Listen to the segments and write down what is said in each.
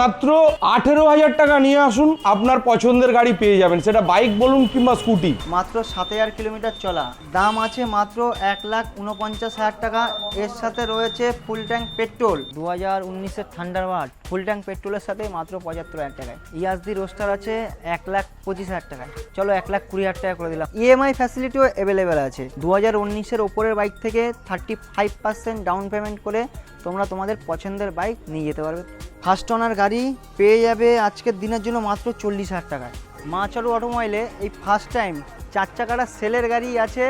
মাত্র আঠেরো হাজার টাকা নিয়ে আসুন, আপনার পছন্দের গাড়ি পেয়ে যাবেন। সেটা বাইক বলুন কিংবা স্কুটি। মাত্র সাত হাজার কিলোমিটার চলা। দাম আছে মাত্র এক লাখ উনপঞ্চাশ হাজার টাকা। এর সাথে রয়েছে ফুল ট্যাঙ্ক পেট্রোল দু হাজার উনিশের থান্ডারবার্ড ফুল ট্যাঙ্ক পেট্রোলের সাথে মাত্র পঁচাত্তর হাজার টাকায়। ইয়াসদি রোস্টার আছে এক লাখ পঁচিশ হাজার টাকায়। চলো এক লাখ কুড়ি হাজার টাকা করে দিলাম। ইএমআই ফ্যাসিলিটিও অ্যাভেলেবেল আছে। দু হাজার উনিশের ওপরের বাইক থেকে thirty five percent down payment করে তোমরা তোমাদের পছন্দের বাইক নিয়ে যেতে পারবে। ফার্স্ট ওনার গাড়ি পেয়ে যাবে আজকের দিনের জন্য মাত্র চল্লিশ হাজার টাকায়। মাচারু অটোমোবাইলে এই ফার্স্ট টাইম চার চাকাটা সেলের গাড়ি আছে।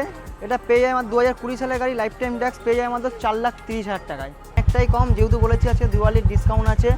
এটা পেয়ে যায় আমার দু হাজার কুড়ি সালের গাড়ি লাইফ টাইম ট্যাক্স পেয়ে যায় মাত্র চার লাখ তিরিশ হাজার টাকায়। একটাই কম যেহেতু বলেছি আজকে দিওয়ালির ডিসকাউন্ট আছে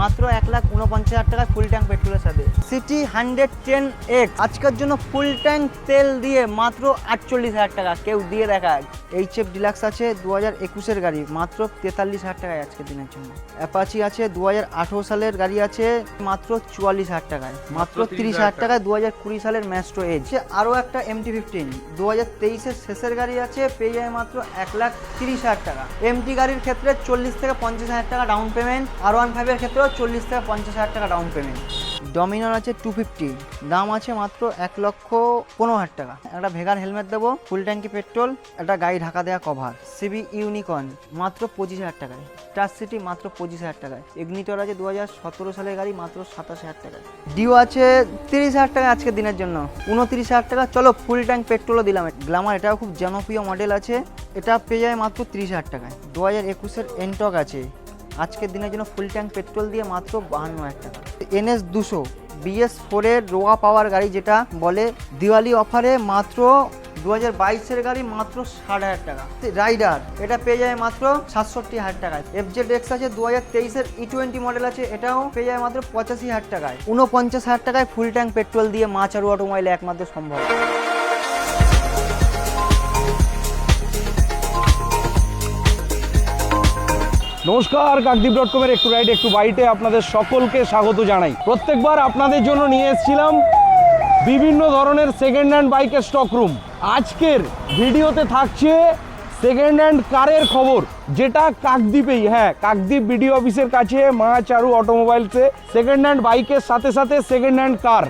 মাত্র এক লাখ উনপঞ্চাশ হাজার টাকা ফুল ট্যাঙ্ক পেট্রোলের সাথে। সিটি হান্ড্রেড টেন এক্স আজকের জন্য ফুল ট্যাঙ্ক তেল দিয়ে মাত্র আটচল্লিশ হাজার টাকা। কেউ দিয়ে দেখা এইচ এফ ডিলাক্স আছে দু হাজার একুশের গাড়ি। মাত্র তেতাল্লিশ হাজার টাকায় আজকের দিনের জন্য। অ্যাপাচি আছে দু হাজার আঠেরো সালের গাড়ি আছে মাত্র চুয়াল্লিশ হাজার টাকায়। মাত্র তিরিশ হাজার টাকায় দু হাজার কুড়ি সালের ম্যাস্ট্রো এজ আরও একটা এমটি ফিফটিন দু হাজার তেইশের শেষের গাড়ি আছে পেয়ে যায় মাত্র এক লাখ তিরিশ হাজার টাকা। এমটি গাড়ির ক্ষেত্রে চল্লিশ থেকে পঞ্চাশ হাজার টাকা ডাউন পেমেন্ট আর ওয়ান ফাইভের ক্ষেত্রেও চল্লিশ থেকে পঞ্চাশ হাজার টাকা ডাউন পেমেন্ট ডমিনার আছে টু ফিফটি দাম আছে মাত্র এক লক্ষ পনেরো হাজার টাকা। একটা ভেগার হেলমেট দেবো ফুল ট্যাঙ্কি পেট্রোল একটা গাড়ি ঢাকা দেওয়া কভার সিবি ইউনিকর্ন মাত্র পঁচিশ হাজার টাকায়। স্টার সিটি মাত্র পঁচিশ হাজার টাকায়। ইগনিটর আছে দু হাজার সতেরো সালের গাড়ি, মাত্র সাতাশ হাজার টাকায়। ডিও আছে তিরিশ হাজার টাকা আজকের দিনের জন্য। উনত্রিশ হাজার টাকা, চলো ফুল ট্যাঙ্ক পেট্রোলও দিলাম। গ্লামার এটাও খুব জনপ্রিয় মডেল আছে। এটা পেয়ে যায় মাত্র তিরিশ হাজার টাকায়। দু হাজার একুশের এনটক আছে। আজকের দিনের জন্য ফুল ট্যাঙ্ক পেট্রোল দিয়ে মাত্র বাহান্ন হাজার টাকা। এনএস দুশো বিএস ফোরের রোয়া পাওয়ার গাড়ি যেটা বলে দিওয়ালি অফারে মাত্র দু হাজার বাইশের গাড়ি মাত্র ষাট হাজার টাকা। রাইডার এটা পেয়ে যায় মাত্র সাতষট্টি হাজার টাকায়। এফজেড এক্স আছে দু হাজার তেইশের ই টোয়েন্টি মডেল আছে, এটাও পেয়ে যায় মাত্র পঁচাশি হাজার টাকায়। উনপঞ্চাশ হাজার টাকায় ফুল ট্যাঙ্ক পেট্রোল দিয়ে মাছ আর অটোমোবাইলে একমাত্র সম্ভব। নমস্কার কাকদ্বীপ ডট কমের একটু রাইড একটু বাইটে আপনাদের সকলকে স্বাগত জানাই। প্রত্যেকবার আপনাদের জন্য নিয়ে এসেছিলাম বিভিন্ন ধরনের সেকেন্ড হ্যান্ড বাইকের স্টক রুম আজকের ভিডিওতে থাকছে সেকেন্ড হ্যান্ড কারের খবর, যেটা কাকদ্বীপেই হ্যাঁ কাকদ্বীপ বিডিও অফিসের কাছে মা চারু অটোমোবাইলসে সেকেন্ড হ্যান্ড বাইকের সাথে সাথে সেকেন্ড হ্যান্ড কার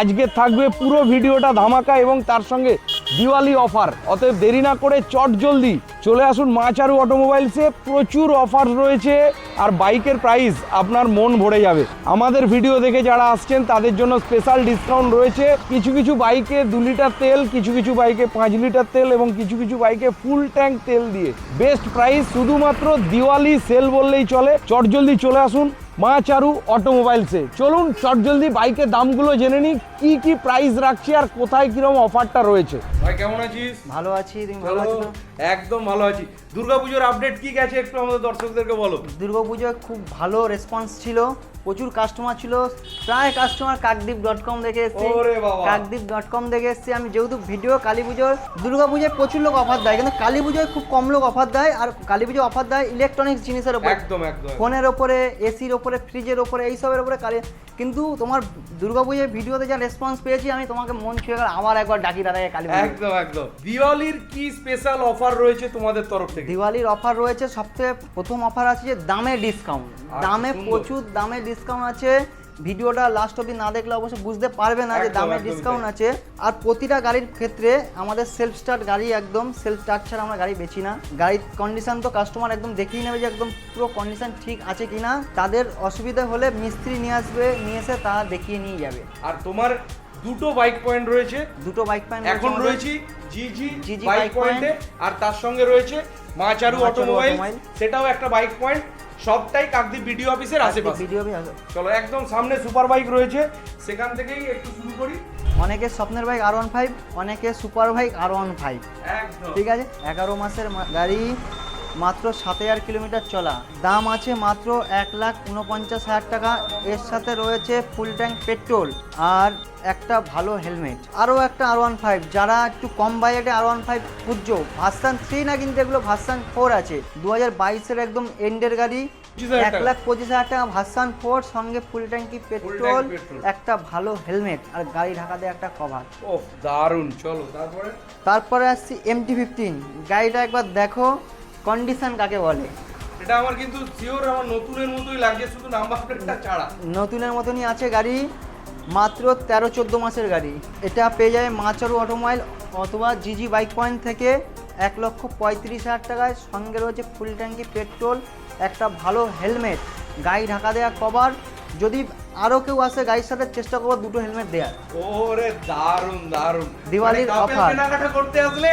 আজকে থাকবে পুরো ভিডিওটা ধামাকা এবং তার সঙ্গে দিওয়ালি অফার। অতএব দেরি না করে চট জলদি চলে আসুন মা চারু অটোমোবাইলসে। প্রচুর অফার রয়েছে আর বাইকের প্রাইস আপনার মন ভরে যাবে। আমাদের ভিডিও দেখে যারা আসছেন, তাদের জন্য স্পেশাল ডিসকাউন্ট রয়েছে। কিছু কিছু বাইকে দু লিটার তেল, কিছু কিছু বাইকে পাঁচ লিটার তেল এবং কিছু কিছু বাইকে ফুল ট্যাঙ্ক তেল দিয়ে। বেস্ট প্রাইস শুধুমাত্র দিওয়ালি সেল বললেই চলে। চট জলদি চলে আসুন। মা চারু অটোমোবাইলসে। চলুন চট জলদি বাইকের দামগুলো জেনে নিই কি কি প্রাইস রাখছি আর কোথায় কীরকম অফারটা রয়েছে। ভাই কেমন আছিস? ভালো আছি তুমি ভালো আছো? একদম ভালো আছি। দুর্গাপূজার আপডেট কি গেছে একটু আমাদের দর্শকদেরকে বলো। দুর্গাপুজোয় খুব ভালো রেসপন্স ছিল। প্রচুর কাস্টমার ছিল। প্রায় কাস্টমার কাকদ্বীপ ডট কম দেখে এসেছি। কাকদ্বীপ ডট কম দেখে এসেছি। আমি যেহেতু ভিডিও কালী পুজোর দুর্গাপুজোয় প্রচুর লোক অফার দেয়। কিন্তু কালী পুজোয় খুব কম লোক অফার দেয় আর কালী পুজো অফার দেয় ইলেকট্রনিক্স জিনিসের উপর। একদম একদম। ফোনের ওপরে এসির ওপরে ফ্রিজের ওপরে এইসবের ওপরে কালী কিন্তু তোমার দুর্গাপুজোর ভিডিওতে যা রেসপন্স পেয়েছি আমি তোমাকে মন ছুঁয়ে গেল আবার একবার ডাকি দাদাকে কালী পুজো একদম একদম। দিওয়ালির কি স্পেশাল অফার রয়েছে তোমাদের তরফ থেকে? দিওয়ালির অফার রয়েছে সবথেকে প্রথম অফার আছে যে দামে ডিসকাউন্ট দামে প্রচুর দামে ডিসকাউন্ট আছে। ভিডিওটা লাস্ট অবধি না দেখলে অবশ্যই বুঝতে পারবে না যে একদম, দামে ডিসকাউন্ট আছে। আর প্রতিটা গাড়ির ক্ষেত্রে আমাদের সেলফ স্টার্ট গাড়ি একদম সেলফ স্টার্ট ছাড়া আমরা গাড়ি বেচি না। গাড়ির কন্ডিশন তো কাস্টমার একদম দেখেই নেবে যে একদম পুরো কন্ডিশন ঠিক আছে কিনা। তাদের অসুবিধা হলে মিস্ত্রি নিয়ে আসবে নিয়ে এসে তারা দেখিয়ে নিয়ে যাবে। আর তোমার দুটো বাইক পয়েন্ট রয়েছে। দুটো বাইক পয়েন্ট এখন রয়েছি জিজি GG বাইক পয়েন্টে আর তার সঙ্গে রয়েছে মা চারু মা চারু অটোমোবাইল সেটাও একটা বাইক পয়েন্ট সবটাই কাকদ্বীপ বিডিও অফিসের আশেপাশে। বিডিও অফিস চলো একদম সামনে সুপার বাইক রয়েছে। সেখান থেকেই একটু শুরু করি। অনেকের স্বপ্নের বাইক আর ওয়ান ফাইভ অনেকের super bike R one five একদম। ঠিক আছে? এগারো মাসের গাড়ি মাত্র সাত হাজার কিলোমিটার চলা। দাম আছে মাত্র এক লাখ উনপঞ্চাশ হাজার টাকা। এর সাথে রয়েছে ফুল ট্যাঙ্ক পেট্রোল আর একটা ভালো হেলমেট আরও একটা আর ওয়ান ফাইভ যারা একটু কম বাজেটে আর ওয়ান ফাইভ খুঁজছো ভার্সান থ্রি না কিন্তু এগুলো ভার্সান ফোর আছে। দু হাজার বাইশের একদম এন্ডের গাড়ি। এক লাখ পঁচিশ হাজার টাকা ভার্সান ফোর সঙ্গে ফুল ট্যাঙ্কি পেট্রোল একটা ভালো হেলমেট আর গাড়ি ঢাকাতে একটা কভার ও দারুণ। চলো তারপরে? তারপরে আসছি এমটি ফিফটিন গাড়িটা একবার দেখো। কন্ডিশন কাকে বলে? এটা আমার কিন্তু শিওর আমার নতুনের মতোই লাগছে শুধু নাম্বার প্লেটটা ছাড়া। নতুনের মতনই আছে গাড়ি মাত্র তেরো চোদ্দ মাসের গাড়ি। এটা পেয়ে যায় মাচারু অটোমোবাইল অথবা জিজি বাইক পয়েন্ট থেকে এক লক্ষ পঁয়ত্রিশ হাজার টাকায়। সঙ্গে রয়েছে ফুল ট্যাঙ্কি পেট্রোল একটা ভালো হেলমেট গাড়ি ঢাকা দেওয়া কভার যদি আরও কেউ আসে গাড়ির সাথে চেষ্টা করব দুটো হেলমেট দেওয়ার ওরে দারুণ দারুণ দিওয়ালির মানে offer। কেনাকাটা করতে আসলে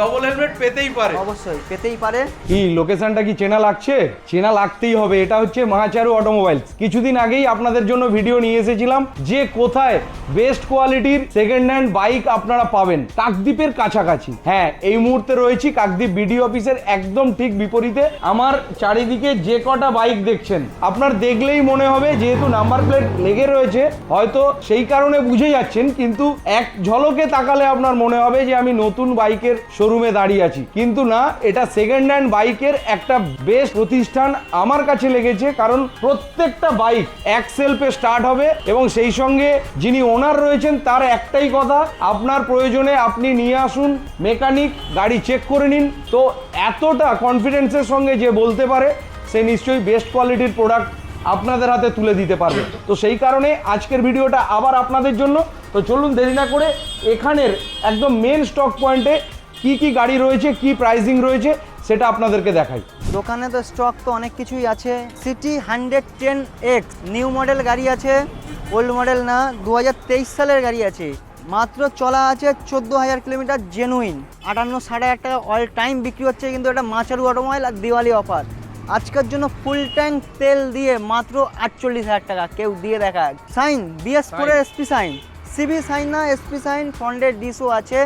ডবল হেলমেট পেতেই পারে। অবশ্যই পেতেই পারে। কি লোকেশনটা কি চেনা লাগছে? চেনা লাগতেই হবে। এটা হচ্ছে মাহাচারু অটোমোবাইলস কিছুদিন আগেই আপনাদের জন্য ভিডিও নিয়ে এসেছিলাম যে কোথায় বেস্ট কোয়ালিটির সেকেন্ড হ্যান্ড বাইক আপনারা পাবেন। কাকদ্বীপের কাছাকাছি। হ্যাঁ এই মুহূর্তে রয়েছি কাকদ্বীপ বিডি অফিসের একদম ঠিক বিপরীতে। আমার চারিদিকে যে কটা বাইক দেখছেন আপনার দেখলেই মনে হবে যেহেতু নাম্বার প্লেট লেগে রয়েছে হয়তো সেই কারণে বুঝে যাচ্ছেন কিন্তু এক ঝলকে তাকালে আপনার মনে হবে যে আমি নতুন বাইকের শোরুমে দাঁড়িয়ে আছি। কিন্তু না, এটা সেকেন্ড হ্যান্ড বাইকের একটা বেশ প্রতিষ্ঠান আমার কাছে লেগেছে, কারণ প্রত্যেকটা বাইক এক সেলফে স্টার্ট হবে এবং সেই সঙ্গে যিনি ওনার রয়েছেন, তার একটাই কথা, আপনার প্রয়োজনে আপনি নিয়ে আসুন মেকানিক গাড়ি চেক করে নিন। তো এতটা কনফিডেন্সের সঙ্গে যে বলতে পারে, সে নিশ্চয়ই বেস্ট কোয়ালিটির প্রোডাক্ট আপনাদের হাতে তুলে দিতে পারবে। তো সেই কারণে আজকের ভিডিওটা আবার আপনাদের জন্য। তো চলুন দেরি না করে, এখানের একদম মেন স্টক পয়েন্টে কি কি গাড়ি রয়েছে, কি প্রাইসিং রয়েছে, সেটা আপনাদেরকে দেখাই। দোকানে তো স্টক তো অনেক কিছুই আছে। CT hundred ten X new model গাড়ি আছে ওল্ড মডেল না দু হাজার তেইশ সালের গাড়ি আছে। মাত্র চলা আছে চোদ্দ হাজার কিলোমিটার জেনুইন আটান্ন, সাড়ে আট টাকা অল টাইম বিক্রি হচ্ছে কিন্তু এটা মাচারু অটোমোবাইল আর দিওয়ালি অফার আজকের জন্য ফুল ট্যাঙ্ক তেল দিয়ে মাত্র আটচল্লিশ হাজার টাকা, কেউ দিয়ে দেখা সাইন বিএস ফোরের এসপি সাইন সিবি সাইন না এসপি সাইন ফ্রন্টের ডিসও আছে।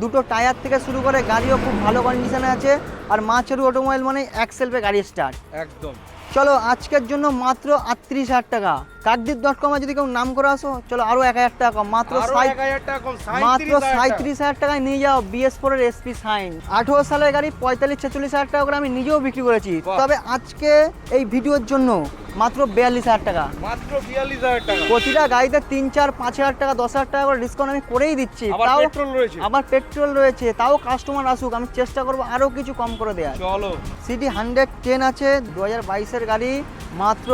দুটো টায়ার থেকে শুরু করে গাড়িও খুব ভালো কন্ডিশনে আছে। আর মাচারু অটোমোবাইল মানে এক সেলফে গাড়ি স্টার্ট একদম। চলো আজকের জন্য মাত্র আটত্রিশ হাজার টাকা। কাকদ্বীপ ডট কমে যদি কেউ নাম করে আসো চলো আরও এক হাজার টাকা কম। মাত্র মাত্র সাঁত্রিশ হাজার টাকায় নিয়ে যাও বিএস ফোরের এসপি সাইন আঠেরো সালের গাড়ি পঁয়তাল্লিশ ছেচল্লিশ হাজার টাকা করে আমি নিজেও বিক্রি করেছি। তবে আজকে এই ভিডিওর জন্য মাত্র বিয়াল্লিশ হাজার টাকা। মাত্র বিয়াল্লিশ হাজার টাকা। প্রতিটা গাড়িতে তিন চার পাঁচ হাজার টাকা দশ হাজার টাকা করে ডিসকাউন্ট আমি করেই দিচ্ছি। তাও পেট্রোল রয়েছে। আবার পেট্রোল রয়েছে। তাও কাস্টমার আসুক আমি চেষ্টা করব আরও কিছু কম করে দেওয়ার চলো। সিটি হান্ড্রেড টেন আছে দু হাজার বাইশের গাড়ি মাত্র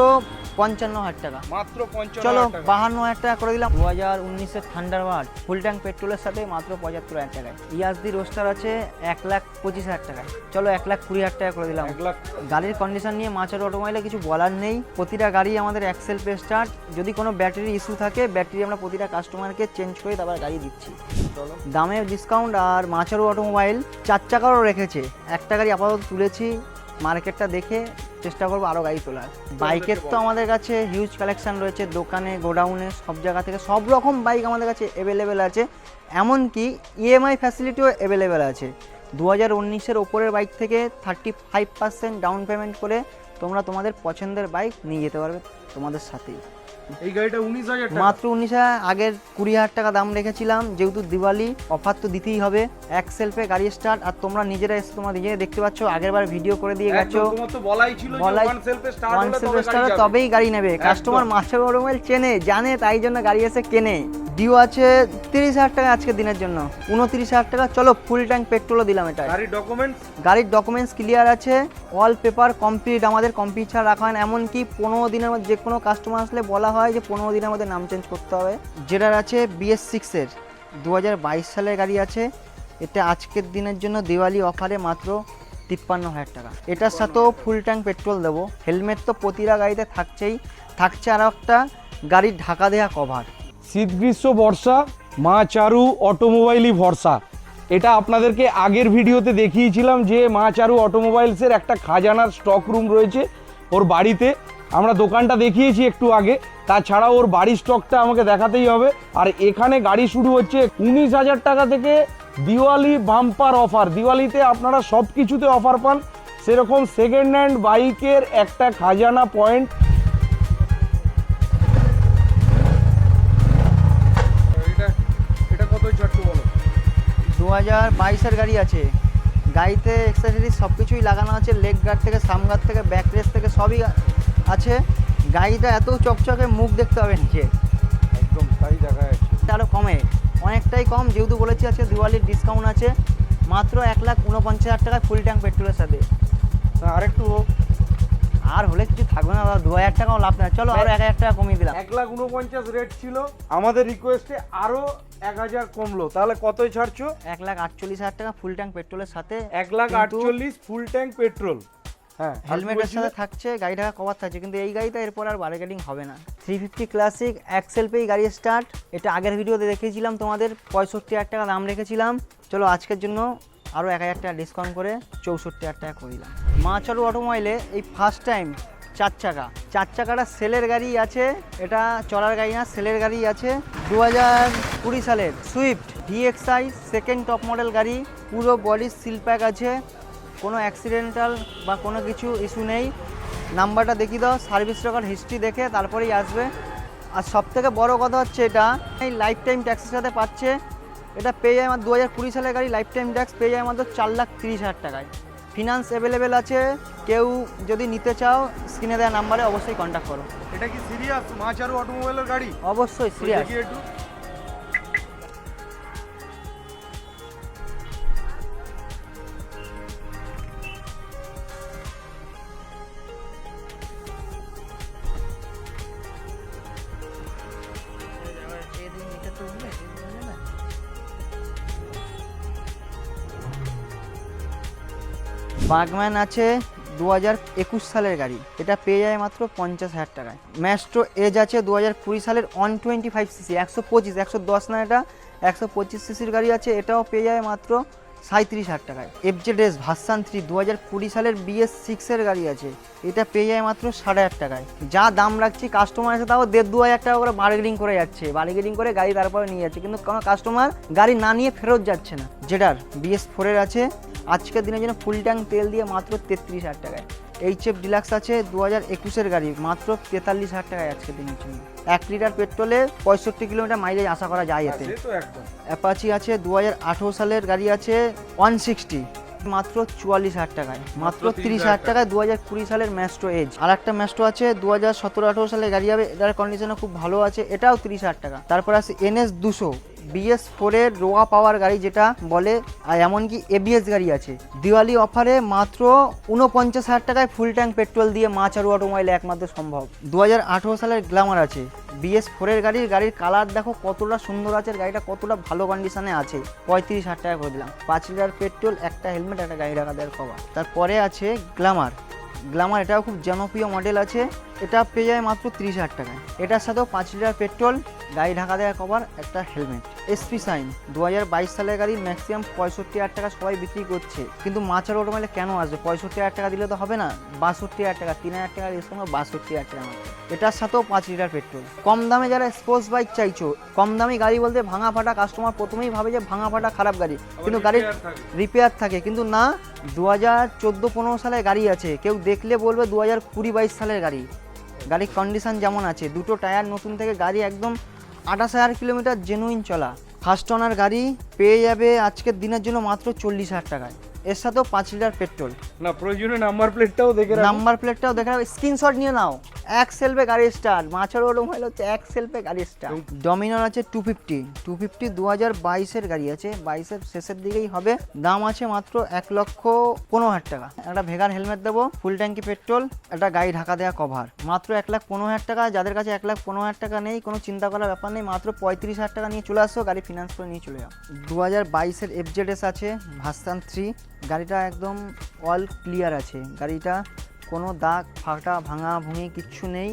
পঞ্চান্ন হাজার টাকা। মাত্র পঞ্চান্ন চলো বাহান্ন হাজার টাকা করে দিলাম। দু হাজার উনিশের থান্ডারবার্ড ফুল ট্যাঙ্ক পেট্রোলের সাথে মাত্র পঁচাত্তর হাজার টাকায় ইয়াসদি রোস্টার আছে এক লাখ পঁচিশ হাজার টাকায়। চলো এক লাখ কুড়ি হাজার টাকা করে দিলাম। এক লাখ গাড়ির কন্ডিশন নিয়ে মাচার অটোমোবাইলে কিছু বলার নেই। প্রতিটা গাড়ি আমাদের এক্সেল পে স্টার্ট যদি কোনো ব্যাটারি ইস্যু থাকে ব্যাটারি আমরা প্রতিটা কাস্টমারকে চেঞ্জ করে তারপর গাড়ি দিচ্ছি। চলো। দামের ডিসকাউন্ট আর মাচারু অটোমোবাইল চার চাকারও রেখেছে। একটা গাড়ি আপাতত তুলেছি। মার্কেটটা দেখে চেষ্টা করব আরও গাড়ি তোলার। বাইকের তো আমাদের কাছে হিউজ কালেকশন রয়েছে দোকানে গোডাউনে সব জায়গা থেকে সব রকম বাইক আমাদের কাছে অ্যাভেলেবেল আছে। এমনকি ইএমআই ফ্যাসিলিটিও অ্যাভেলেবেল আছে। দু হাজার উনিশের ওপরের বাইক থেকে thirty five percent down payment করে তোমরা তোমাদের পছন্দের বাইক নিয়ে যেতে পারবে তোমাদের সাথেই। এই গাড়িটা উনিশ হাজার মাত্র উনিশ হাজার আগের কুড়ি হাজার টাকা দাম রেখেছিলাম। যেহেতু দিওয়ালি অফার তো দিতেই হবে। এক সেলফে গাড়ি স্টার্ট আর তোমরা নিজেরা এসে তোমরা নিজেরা দেখতে পাচ্ছ আগের বার ভিডিও করে দিয়ে গেছো। বলাই ছিল বলাই ওয়ান সেলফে স্টার্ট। তবেই গাড়ি নেবে। কাস্টমার মাছের মোবাইল চেনে জানে তাই জন্য গাড়ি এসে কেনে। ডিও আছে তিরিশ হাজার টাকা আজকের দিনের জন্য। উনত্রিশ হাজার টাকা চলো ফুল ট্যাঙ্ক পেট্রোলও দিলাম এটা গাড়ির ডকুমেন্টস গাড়ির ডকুমেন্টস ক্লিয়ার আছে। অল পেপার কমপ্লিট আমাদের কমপ্লিট ছাড়া রাখা হয়। এমনকি পনেরো দিনের মধ্যে যে কোনো কাস্টমার আসলে বলা হয় যে পনেরো দিনের মধ্যে নাম চেঞ্জ করতে হবে। যেটার আছে বিএস সিক্সের দু হাজার বাইশ সালের গাড়ি আছে। এটা আজকের দিনের জন্য দিওয়ালি অফারে মাত্র তিপ্পান্ন হাজার টাকা। এটার সাথেও ফুল ট্যাঙ্ক পেট্রোল দেবো। হেলমেট তো প্রতিটা গাড়িতে থাকছেই। থাকছে আরও একটা গাড়ির ঢাকা দেওয়া কভার শীত গ্রীষ্ম বর্ষা মা চারু অটোমোবাইলই ভরসা। এটা আপনাদেরকে আগের ভিডিওতে দেখিয়েছিলাম যে মা চারু অটোমোবাইলসের একটা খাজানার স্টক রুম রয়েছে ওর বাড়িতে। আমরা দোকানটা দেখিয়েছি একটু আগে। তাছাড়া ওর বাড়ির স্টকটা আমাকে দেখাতেই হবে। আর এখানে গাড়ি শুরু হচ্ছে উনিশ হাজার টাকা থেকে দিওয়ালি বাম্পার অফার। দিওয়ালিতে আপনারা সব কিছুতে অফার পান। সেরকম সেকেন্ড হ্যান্ড বাইকের একটা খাজানা পয়েন্ট এটা এটা কত চট্ট বলো। দু হাজার বাইশের গাড়ি আছে। গাড়িতে এক্সেসরিজ সব কিছুই লাগানো আছে। লেগ গার্ড থেকে সাম গার্ড থেকে ব্যাক রেস থেকে সবই আছে। গাড়িটা এত চকচকে মুখ দেখতে হবে নিচে। একদম তাই দেখা যাচ্ছে। আরও কমে। অনেকটাই কম যেহেতু বলেছি আছে দিওয়ালির ডিসকাউন্ট আছে। মাত্র এক লাখ উনপঞ্চাশ হাজার টাকা ফুল ট্যাঙ্ক পেট্রোলের সাথে। আরেকটু আর হলে কিছু থাকবে না দু হাজার টাকাও লাভ না চলো আরও এক হাজার টাকা কমিয়ে দিলাম। এক লাখ উনপঞ্চাশ রেট ছিল। আমাদের রিকোয়েস্টে আরও এক হাজার কমলো। তাহলে কতই ছাড়ছো? এক লাখ আটচল্লিশ হাজার টাকা ফুল ট্যাঙ্ক পেট্রোলের সাথে। এক লাখ আটচল্লিশ ফুল ট্যাঙ্ক পেট্রোল হ্যাঁ হেলমেটের সাথে থাকছে গাড়ি ঢাকা কভার থাকছে কিন্তু এই গাড়িটা এরপর আর বার্গেনিং হবে না। থ্রি ফিফটি ক্লাসিক অ্যাক্সেল পেই গাড়ি স্টার্ট এটা আগের ভিডিওতে দেখিয়েছিলাম তোমাদের পঁয়ষট্টি হাজার টাকা দাম রেখেছিলাম। চলো আজকের জন্য আরও এক হাজার টাকা ডিসকাউন্ট করে চৌষট্টি হাজার টাকা করে দিলাম। মাচারু অটোমোবাইলে এই ফার্স্ট টাইম চার চাকা। চার চাকাটা সেলের গাড়ি আছে এটা চলার গাড়ি না সেলের গাড়ি আছে। দু হাজার কুড়ি সালের Swift DXI second top model গাড়ি পুরো বডি সিল প্যাক আছে। কোনো অ্যাক্সিডেন্টাল বা কোনো কিছু ইস্যু নেই। নাম্বারটা দেখিয়ে দাও সার্ভিস রেকর্ড হিস্ট্রি দেখে তারপরেই আসবে। আর সব থেকে বড় কথা হচ্ছে এটা এই লাইফ টাইম ট্যাক্সের সাথে পাচ্ছে। এটা পেয়ে যায় আমার দু হাজার কুড়ি সালের গাড়ি লাইফ টাইম ট্যাক্স পেয়ে যায় মাত্র চার লাখ তিরিশ হাজার টাকায়। ফিনান্স অ্যাভেলেবেল আছে কেউ যদি নিতে চাও স্ক্রিনে দেওয়া নাম্বারে অবশ্যই কন্ট্যাক্ট করো। এটা কি সিরিয়াস মাচারু অটোমোবাইলের গাড়ি? অবশ্যই সিরিয়াস বাগম্যান আছে দু হাজার একুশ সালের গাড়ি। এটা পেয়ে যায় মাত্র পঞ্চাশ হাজার টাকায়। ম্যাস্ট্রো এজ আছে দু হাজার কুড়ি সালের ওয়ান টোয়েন্টি ফাইভ সিসি একশো পঁচিশ, একশো দশ না এটা? একশো পঁচিশ সিসির গাড়ি আছে, এটাও পেয়ে যায় মাত্র সাঁত্রিশ হাজার টাকায়। এফজেড এস ভাসান থ্রি দু হাজার কুড়ি সালের বিএস সিক্সের গাড়ি আছে, এটা পেয়ে যায় মাত্র সাড়ে হাজার টাকায়। যা দাম রাখছি কাস্টমার এসে তাও দেড় দু হাজার টাকা করে বার্গেনিং করে যাচ্ছে বার্গেনিং করে গাড়ি তারপরে নিয়ে যাচ্ছে, কিন্তু কোনো কাস্টমার গাড়ি না নিয়ে ফেরত যাচ্ছে না। যেটার বিএস ফোরের আছে আজকের দিনের জন্য ফুল ট্যাঙ্ক তেল দিয়ে মাত্র তেত্রিশ হাজার টাকায়। এইচ এফ ডিলাক্স আছে দু হাজার একুশের গাড়ি মাত্র তেতাল্লিশ হাজার টাকায় আজকের দিনের জন্য। এক লিটার পেট্রোলে পঁয়ষট্টি কিলোমিটার মাইলেজ আশা করা যায় এতে। অ্যাপাচি আছে দু হাজার আঠেরো সালের গাড়ি আছে ওয়ান সিক্সটি মাত্র চুয়াল্লিশ হাজার টাকায়। মাত্র তিরিশ হাজার টাকায় দু হাজার কুড়ি সালের ম্যাস্ট্রো এজ আর একটা ম্যাস্ট্রো আছে দু হাজার সতেরো আঠেরো সালের গাড়ি হবে এটার কন্ডিশনও খুব ভালো আছে এটাও তিরিশ হাজার টাকা। তারপর আছে এনএস দুশো। বিএস ফোরের রোয়া পাওয়ার গাড়ি যেটা বলে, আর এমনকি এবিএস গাড়ি আছে। দিওয়ালি অফারে মাত্র উনপঞ্চাশ হাজার টাকায় ফুল ট্যাঙ্ক পেট্রোল দিয়ে মাচারু অটোমোবাইল একমাত্র সম্ভব। দু হাজার আঠেরো সালের গ্ল্যামার আছে। বিএস ফোরের গাড়ির গাড়ির কালার দেখো কতটা সুন্দর আছে আর গাড়িটা কতটা ভালো কন্ডিশনে আছে। পঁয়ত্রিশ হাজার টাকা করে দিলাম। পাঁচ লিটার পেট্রোল একটা হেলমেট একটা গাড়ি রাখা দেওয়ার কভার তারপরে আছে গ্ল্যামার গ্ল্যামার এটাও খুব জনপ্রিয় মডেল আছে। এটা পেয়ে যায় মাত্র তিরিশ হাজার টাকায়। এটার সাথেও পাঁচ লিটার পেট্রোল গাড়ি ঢাকা দেওয়ার কভার একটা হেলমেট এসপি সাইন দু হাজার বাইশ সালের গাড়ি ম্যাক্সিমাম পঁয়ষট্টি হাজার টাকা সবাই বিক্রি করছে। কিন্তু মাচার অটোমাইলে কেন আসবে? পঁয়ষট্টি হাজার টাকা দিলে তো হবে না। বাষট্টি হাজার টাকা তিন হাজার টাকা ডিসকাউন্ট বাষট্টি হাজার টাকা এটার সাথেও পাঁচ লিটার পেট্রোল। কম দামে যারা স্পোর্টস বাইক চাইছো কম দামি গাড়ি বলতে ভাঙা ফাটা কাস্টমার প্রথমেই ভাবে যে ভাঙা ফাটা খারাপ গাড়ি। কিন্তু গাড়ির রিপেয়ার থাকে। কিন্তু না দু হাজার চোদ্দ পনেরো সালের গাড়ি আছে কেউ দেখলে বলবে দু হাজার কুড়ি বাইশ সালের গাড়ি। গাড়ির কন্ডিশান যেমন আছে দুটো টায়ার নতুন থেকে গাড়ি একদম আঠাশ হাজার কিলোমিটার জেনুইন চলা। ফার্স্ট অনার গাড়ি পেয়ে যাবে আজকের দিনের জন্য মাত্র চল্লিশ হাজার টাকায়। এর সাথেও পাঁচ লিটার পেট্রোল না প্রয়োজনীয় নাম্বার প্লেটটাও দেখে নাম্বার প্লেটটাও দেখে স্ক্রিনশট নিয়ে নাও। এক সেলফে গাড়ি স্টার্ট মাছের ওরম হলো হচ্ছে এক সেলফে গাড়ি স্টার্ট ডমিনার আছে টু ফিফটি টু ফিফটি দু হাজার বাইশের গাড়ি আছে। বাইশের শেষের দিকেই হবে। দাম আছে মাত্র এক লক্ষ পনেরো হাজার টাকা। একটা ভেগার হেলমেট দেবো ফুল ট্যাঙ্কি পেট্রোল একটা গাড়ি ঢাকা দেওয়া কভার মাত্র এক লাখ পনেরো হাজার টাকা। যাদের কাছে এক লাখ পনেরো হাজার টাকা নেই কোনো চিন্তা করার ব্যাপার নেই। মাত্র পঁয়ত্রিশ হাজার টাকা নিয়ে চলে আসো গাড়ি ফিনান্স করে নিয়ে চলে যাও। দু হাজার বাইশের এফজেডএস আছে ভার্সান থ্রি গাড়িটা একদম অল ক্লিয়ার আছে। গাড়িটা কোনো দাগ ফাটা ভাঙা ভুঙি কিচ্ছু নেই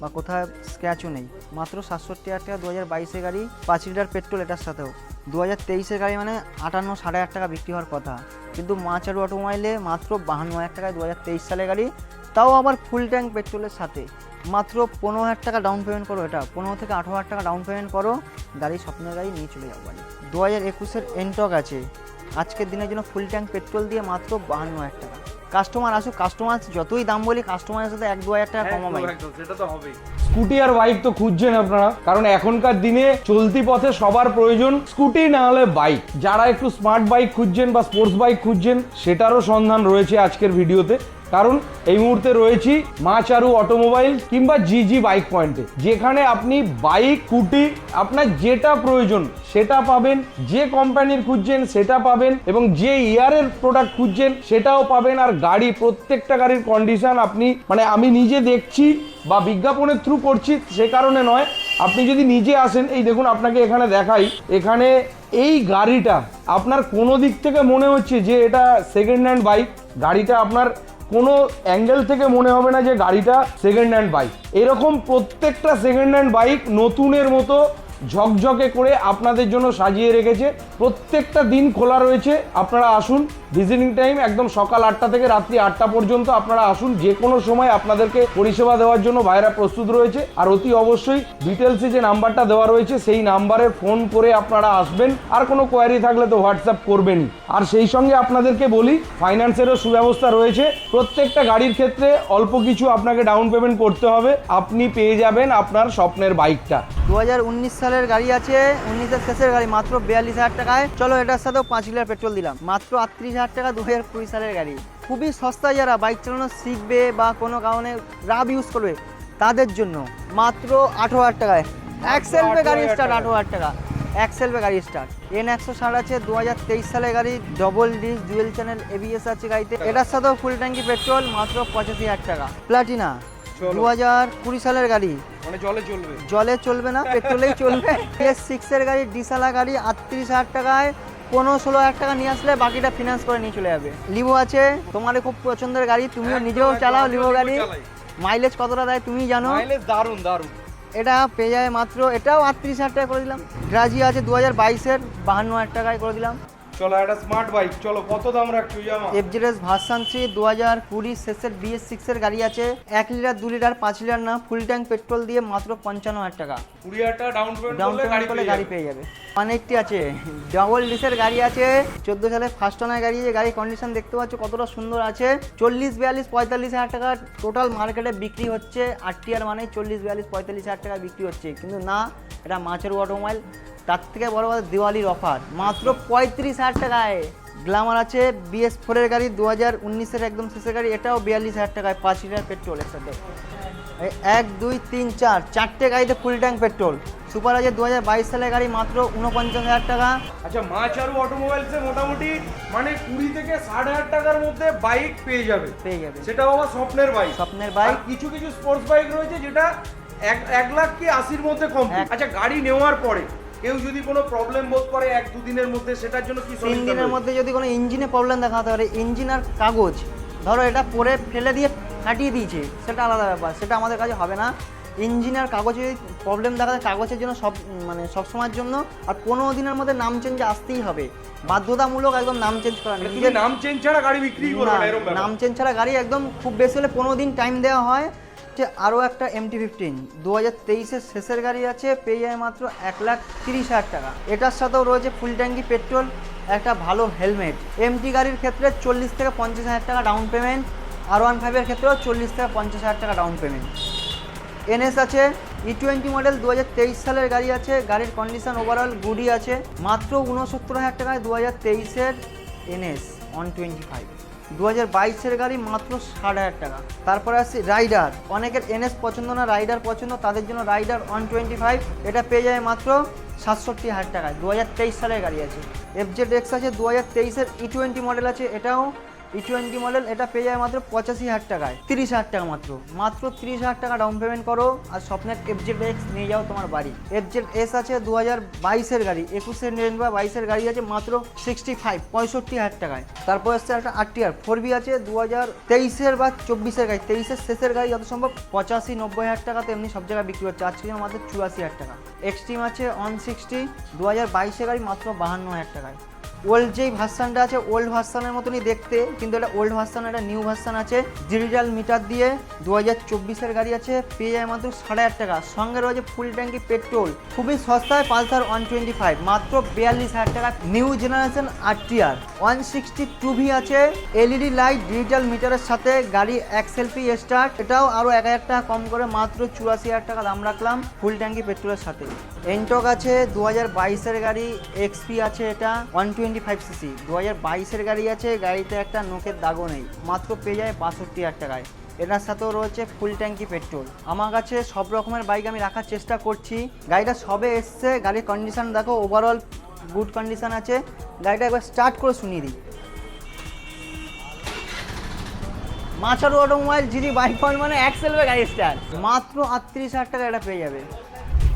বা কোথাও স্ক্র্যাচও নেই। মাত্র সাতষট্টি হাজার টাকা দু হাজার বাইশের গাড়ি, পাঁচ লিটার পেট্রোল এটার সাথেও। দু হাজার তেইশের গাড়ি মানে আটান্ন, সাড়ে হাজার টাকা বিক্রি হওয়ার কথা। কিন্তু মাচারু অটোমোবাইলে মাত্র বাহান্ন হাজার টাকায় দু হাজার তেইশ সালের গাড়ি, তাও আবার ফুল ট্যাঙ্ক পেট্রোলের সাথে। মাত্র পনেরো হাজার টাকা ডাউন পেমেন্ট করো এটা। পনেরো থেকে আঠেরো হাজার টাকা ডাউন পেমেন্ট করো, গাড়ি স্বপ্নের গাড়ি নিয়ে চলে যাও বাড়ি। দু হাজার একুশের এনটক আছে। আজকের দিনের জন্য ফুল ট্যাঙ্ক পেট্রোল দিয়ে মাত্র বাহান্ন হাজার টাকা। কাস্টমার আসুক কাস্টমার যতই দাম বলি কাস্টমারের সাথে এক দু হাজার টাকা কমাবাই সেটা তো হবেই। স্কুটি আর বাইক তো খুঁজছেন আপনারা কারণ এখনকার দিনে চলতি পথে সবার প্রয়োজন স্কুটি না হলে বাইক। যারা একটু স্মার্ট বাইক খুঁজছেন বা স্পোর্টস বাইক খুঁজছেন সেটারও সন্ধান রয়েছে আজকের ভিডিওতে। কারণ এই মুহূর্তে রয়েছি মা চারু অটোমোবাইল কিংবা জিজি বাইক পয়েন্টে, যেখানে আপনি বাইক, স্কুটি, আপনার যেটা প্রয়োজন সেটা পাবেন, যে কোম্পানির খুঁজছেন সেটা পাবেন এবং যে ইয়ারের প্রোডাক্ট খুঁজছেন সেটাও পাবেন আর গাড়ি, প্রত্যেকটা গাড়ির কন্ডিশন আপনি মানে আমি নিজে দেখছি বা বিজ্ঞাপনের থ্রু করছি সে কারণে নয়, আপনি যদি নিজে আসেন, এই দেখুন আপনাকে এখানে দেখাই, এখানে এই গাড়িটা আপনার কোনো দিক থেকে মনে হচ্ছে যে এটা সেকেন্ড হ্যান্ড বাইক গাড়িটা আপনার কোনো অ্যাঙ্গেল থেকে মনে হবে না যে গাড়িটা সেকেন্ড হ্যান্ড বাইক এরকম প্রত্যেকটা সেকেন্ড হ্যান্ড বাইক নতুনের মতো ঝকঝকে করে আপনাদের জন্য সাজিয়ে রেখেছে। প্রত্যেকটা দিন খোলা রয়েছে। আপনারা আসুন ভিজিটিং টাইম একদম সকাল আটটা থেকে রাত্রি আটটা পর্যন্ত আপনারা আসুন। যে কোনো সময় আপনাদেরকে পরিষেবা দেওয়ার জন্য ভাইরা প্রস্তুত রয়েছে। আর অতি অবশ্যই ডিটেলসে যে নাম্বারটা দেওয়া রয়েছে, সেই নাম্বারে ফোন করে আপনারা আসবেন। আর কোনো কোয়ারি থাকলে তো হোয়াটসঅ্যাপ করবেনই। আর সেই সঙ্গে আপনাদেরকে বলি ফাইন্যান্সেরও সুব্যবস্থা রয়েছে। প্রত্যেকটা গাড়ির ক্ষেত্রে অল্প কিছু আপনাকে ডাউন পেমেন্ট করতে হবে। আপনি পেয়ে যাবেন আপনার স্বপ্নের বাইকটা দু উনিশ সালের গাড়ি আছে উনিশের শেষের গাড়ি মাত্র বিয়াল্লিশ হাজার টাকায়। চলো এটার সাথেও পাঁচ লিটার পেট্রোল দিলাম। মাত্র আটত্রিশ হাজার টাকা দু হাজার কুড়ি সালের গাড়ি। খুবই সস্তায় যারা বাইক চালানো শিখবে বা কোনো কারণে রাব ইউজ করবে তাদের জন্য মাত্র আঠেরো হাজার টাকায়। এক্সেল পে গাড়ি স্টার্ট আঠেরো হাজার টাকা। এক্সেল পে গাড়ি স্টার্ট এন একশো ষাট আছে দু হাজার তেইশ সালের গাড়ি double disc dual channel ABS আছে গাড়িতে। এটার সাথেও ফুল ট্যাঙ্কি পেট্রোল মাত্র পঁচাশি হাজার টাকা। প্লাটিনা। দু হাজার কুড়ি সালের গাড়ি। মানে জলে চলবে। জলে চলবে না পেট্রোলেই চলবে। এস সিক্সের গাড়ি ডিসালা গাড়ি আটত্রিশ হাজার টাকায় পনেরো ষোলো হাজার টাকা নিয়ে আসলে বাকিটা ফিনান্স করে নিয়ে চলে যাবে। লিভো আছে তোমার খুব পছন্দের গাড়ি তুমিও নিজেও চালাও লিভো গাড়ি। মাইলেজ কতটা দেয় তুমি জানো? মাইলেজ দারুণ দারুণ। এটা পেয়ে যাবে মাত্র এটাও আটত্রিশ হাজার টাকা করে দিলাম। ড্রাজি আছে দু হাজার বাইশের বাহান্ন হাজার টাকায় করে দিলাম। চলো একটা স্মার্ট বাইক চলো কত দাম রাখছো জামা? এফজেডএস ভার্সান থ্রি দু হাজার কুড়ি শেষের বিএস সিক্সের গাড়ি আছে। এক লিটার দু লিটার পাঁচ লিটার না ফুল ট্যাঙ্ক পেট্রোল দিয়ে মাত্র পঞ্চান্ন হাজার টাকা। কুড়ি হাজার টাকা ডাউন পেমেন্ট ডাউন পেমেন্ট করলে পেয়ে গাড়ি যাবে। পেয়ে যাবে। অনেকটি আছে। ডবল ডিসের গাড়ি আছে। চোদ্দ সালে ফার্স্ট ওনার গাড়ি যে গাড়ির কন্ডিশন দেখতে পাচ্ছ কতটা সুন্দর আছে। চল্লিশ বিয়াল্লিশ পঁয়তাল্লিশ হাজার টাকা টোটাল মার্কেটে বিক্রি হচ্ছে। আরটিআর মানে চল্লিশ বিয়াল্লিশ পঁয়তাল্লিশ হাজার টাকা বিক্রি হচ্ছে। কিন্তু না এটা মাছের অটোমোবাইল তার থেকে বড় কথা দিওয়ালির অফার। মাত্র পঁয়ত্রিশ হাজার টাকায়। গ্লামার আছে বিএস ফোরের গাড়ি দু হাজার উনিশের একদম শেষের গাড়ি এটাও বিয়াল্লিশ হাজার টাকায় পাঁচ লিটার পেট্রোল একসাথে। এক দুই তিন চার চারটে গাড়িতে ফুল ট্যাঙ্ক পেট্রোল। সুপার আছে দু হাজার বাইশ সালের গাড়ি মাত্র উনপঞ্চাশ হাজার টাকা। আচ্ছা মা চারু অটোমোবাইলসে মোটামুটি মানে কুড়ি থেকে ষাট হাজার টাকার মধ্যে বাইক পেয়ে যাবে। পেয়ে যাবে। সেটা বাবা স্বপ্নের বাইক স্বপ্নের বাইক কিছু কিছু স্পোর্টস বাইক রয়েছে যেটা এক এক লাখ কি আশির মধ্যে কম আচ্ছা গাড়ি নেওয়ার পরে কেউ যদি কোনো প্রবলেম বোধ করে এক দুদিনের মধ্যে সেটার জন্য কি তিন দিনের মধ্যে যদি কোনো ইঞ্জিনে প্রবলেম দেখাতে পারে ইঞ্জিন আর কাগজ ধরো এটা পরে ফেলে দিয়ে ফাটিয়ে দিয়েছে সেটা আলাদা ব্যাপার সেটা আমাদের কাছে হবে না ইঞ্জিন আর কাগজে যদি প্রবলেম দেখাতে কাগজের জন্য সব মানে সব সময়ের জন্য আর পনেরো দিনের মধ্যে নাম চেঞ্জ আসতেই হবে বাধ্যতামূলক একদম নাম চেঞ্জ করা মানে নেই। নাম চেঞ্জ ছাড়া গাড়ি বিক্রি না। নাম চেঞ্জ ছাড়া গাড়ি একদম খুব বেশি হলে পনেরো দিন টাইম দেওয়া হয় যে আরও একটা এমটি ফিফটিন দু হাজার তেইশের শেষের গাড়ি আছে, পেয়ে যায় মাত্র এক লাখ তিরিশ হাজার টাকা। এটার সাথেও রয়েছে ফুল ট্যাঙ্কি পেট্রোল একটা ভালো হেলমেট এমটি গাড়ির ক্ষেত্রে চল্লিশ থেকে পঞ্চাশ হাজার টাকা ডাউন পেমেন্ট আর ওয়ান ফাইভের ক্ষেত্রেও চল্লিশ থেকে পঞ্চাশ হাজার টাকা ডাউন পেমেন্ট এনএস আছে ই টোয়েন্টি মডেল দু হাজার তেইশ সালের গাড়ি আছে, গাড়ির কন্ডিশন ওভারঅল গুডই আছে। মাত্র উনসত্তর হাজার টাকায় দু হাজার তেইশের এনএস ওয়ান টোয়েন্টি ফাইভ দু হাজার বাইশের গাড়ি মাত্র ষাট হাজার টাকা। তারপরে আসছে রাইডার। অনেকের এনএস পছন্দ না, রাইডার পছন্দ, তাদের জন্য রাইডার ওয়ান টোয়েন্টি ফাইভ। এটা পেয়ে যায় মাত্র সাতষট্টি হাজার টাকায় দু হাজার তেইশ সালের গাড়ি আছে। এফজেড এক্স আছে দু হাজার তেইশের ই টোয়েন্টি মডেল আছে। এটাও ই টোয়েন্টি মডেল এটা পেয়ে যায় মাত্র পঁচাশি হাজার টাকায়। তিরিশ হাজার টাকা মাত্র। মাত্র তিরিশ হাজার টাকা ডাউন পেমেন্ট করো আর স্বপ্নের এফজেড এক্স নিয়ে যাও তোমার বাড়ি। এফজেড এস আছে দু হাজার বাইশের গাড়ি, একুশের নেন বা বাইশের গাড়ি আছে মাত্র সিক্সটি ফাইভ পঁয়ষট্টি হাজার টাকায়। তারপর আসছে একটা আরটিআর ফোর বি আছে দু হাজার তেইশের বা চব্বিশের গাড়ি। তেইশের শেষের গাড়ি যত সম্ভব পঁচাশি, নব্বই হাজার টাকা তো এমনি সব জায়গায় বিক্রি হচ্ছে। আজকে মাত্র চুরাশি হাজার টাকা। এক্সট্রিম আছে ওয়ান সিক্সটি দু হাজার বাইশের গাড়ি মাত্র বাহান্ন হাজার টাকায়। ওল্ড যেই ভার্সানটা আছে, ওল্ড ভার্সানের মতনই দেখতে, কিন্তু এটা ওল্ড ভার্সান এটা নিউ ভার্সান আছে। ডিজিটাল মিটার দিয়ে দু হাজার চব্বিশের গাড়ি আছে, পেয়ে যায় মাত্র সাড়ে আট টাকা। সঙ্গে রয়েছে ফুল ট্যাঙ্কি পেট্রোল। খুবই সস্তায় পালসার ওয়ান টোয়েন্টি ফাইভ, মাত্র বিয়াল্লিশ হাজার টাকা। New generation RTR. One sixty two V আছে, এলইডি লাইট, ডিজিটাল মিটারের সাথে, গাড়ি এক্সএলপি স্টার্ট। এটাও আরও এক হাজার টাকা কম করে মাত্র চুরাশি হাজার টাকা দাম রাখলাম ফুল ট্যাঙ্কি পেট্রোলের সাথে। এনটক আছে দু হাজার বাইশের গাড়ি, এক্সপি আছে এটা, ওয়ান টোয়েন্টি ফাইভ সিসি দু হাজার বাইশের গাড়ি আছে, গাড়িতে একটা নোকের দাগও নেই, মাত্র পেয়ে যায় বাষট্টি হাজার টাকায়। এটার সাথেও রয়েছে ফুল ট্যাঙ্কি পেট্রোল আমার কাছে সব রকমের বাইক আমি রাখার চেষ্টা করছি। গাড়িটা সবে এসছে, গাড়ির কন্ডিশন দেখো ওভারঅল গুড কন্ডিশন আছে। গাড়িটা একবার স্টার্ট করে শুনিয়ে দিই। মাছারু অটোমোবাইল জিডি বাইক পয়েন্ট মানে অ্যাক্সেলবে গাড়ি স্টার্ট মাত্র আটত্রিশ হাজার টাকা এটা পেয়ে যাবে।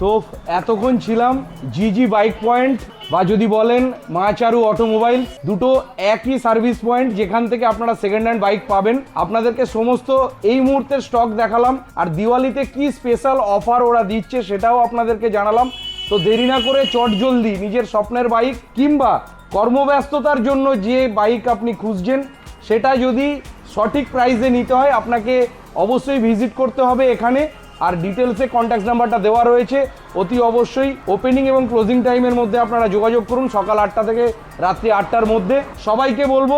তো এতক্ষণ ছিলাম জিজি বাইক পয়েন্ট বা যদি বলেন মাচারু অটোমোবাইল, দুটো একই সার্ভিস পয়েন্ট যেখান থেকে আপনারা সেকেন্ড হ্যান্ড বাইক পাবেন। আপনাদেরকে সমস্ত এই মুহূর্তে স্টক দেখালাম আর দিওয়ালিতে কি স্পেশাল অফার ওরা দিচ্ছে সেটাও আপনাদেরকে জানালাম। তো দেরি না করে চট জলদি নিজের স্বপ্নের বাইক কিংবা কর্মব্যস্ততার জন্য যে বাইক আপনি খুঁজছেন, সেটা যদি সঠিক প্রাইসে নিতে হয়, আপনাকে অবশ্যই ভিজিট করতে হবে এখানে। আর ডিটেলসে কন্ট্যাক্ট নাম্বারটা দেওয়া রয়েছে। অতি অবশ্যই ওপেনিং এবং ক্লোজিং টাইমের মধ্যে আপনারা যোগাযোগ করুন সকাল আটটা থেকে রাত্রি আটটার মধ্যে। সবাইকে বলব,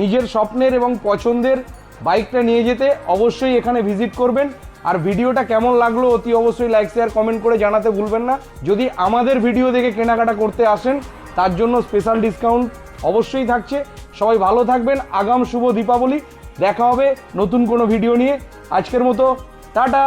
নিজের স্বপ্নের এবং পছন্দের বাইকটা নিয়ে যেতে অবশ্যই এখানে ভিজিট করবেন। আর ভিডিওটা কেমন লাগল অতি অবশ্যই লাইক শেয়ার কমেন্ট করে জানাতে ভুলবেন না। যদি আমাদের ভিডিও দেখে কেনাকাটা করতে আসেন, তার জন্য স্পেশাল ডিসকাউন্ট অবশ্যই থাকছে। সবাই ভালো থাকবেন। আগাম শুভ দীপাবলি। দেখা হবে নতুন কোনো ভিডিও নিয়ে। আজকের মতো, টাটা!